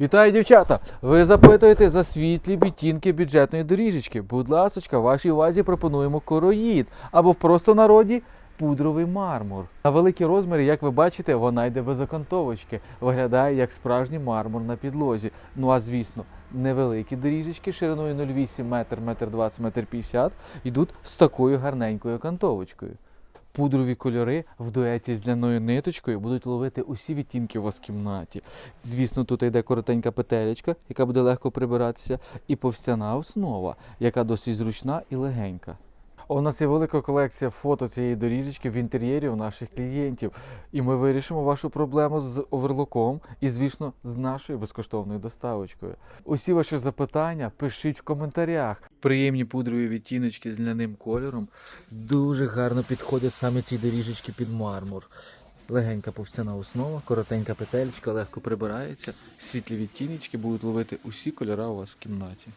Вітаю, дівчата! Ви запитуєте за світлі відтінки бюджетної доріжечки. Будь ласочка, вашій увазі пропонуємо короїд або в простонароді пудровий мармур. На великі розміри, як ви бачите, вона йде без окантовочки. Виглядає як справжній мармур на підлозі. Ну а звісно, невеликі доріжечки шириною 0,8 метр, метр 20, метр 50 йдуть з такою гарненькою окантовочкою. Пудрові кольори в дуеті з ляною ниточкою будуть ловити усі відтінки у вас в кімнаті. Звісно, тут йде коротенька петелечка, яка буде легко прибиратися, і повстяна основа, яка досить зручна і легенька. У нас є велика колекція фото цієї доріжечки в інтер'єрі у наших клієнтів, і ми вирішимо вашу проблему з оверлоком і, звісно, з нашою безкоштовною доставочкою. Усі ваші запитання пишіть в коментарях. Приємні пудрові відтіночки з ляним кольором дуже гарно підходять саме ці доріжечки під мармур. Легенька повстяна основа, коротенька петелька, легко прибирається. Світлі відтіночки будуть ловити усі кольори у вас в кімнаті.